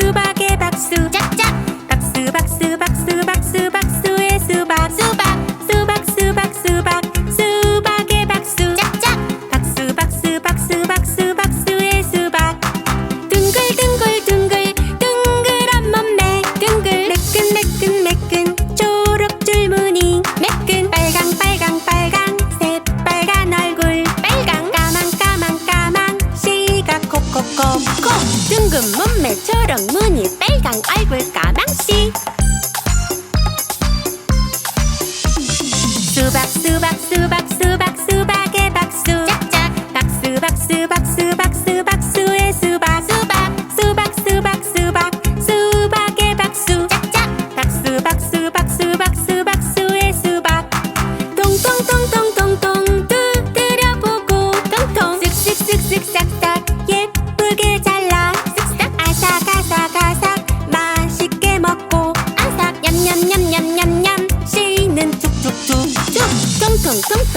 박수 박에 박수. 짝짝. 예쁜 몸매초롱 무늬 빨강 얼굴 까망씨.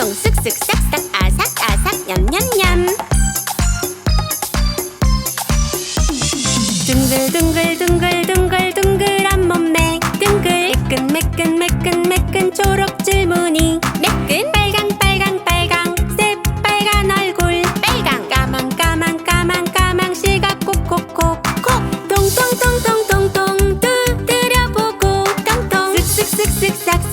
통통 쓱쓱 싹싹 아삭아삭 냠냠냠 둥글둥글 둥글둥글 둥글한 몸매 둥글 매끈 매끈 매끈 매끈 초록 질문이 매끈 빨강 빨강 빨강 새빨간 얼굴 빨강 까만 까만 까만 까만 시각 콕콕콕 콕 똥똥 똥똥 똥똥 두드려보고 통통 쓱쓱쓱쓱 싹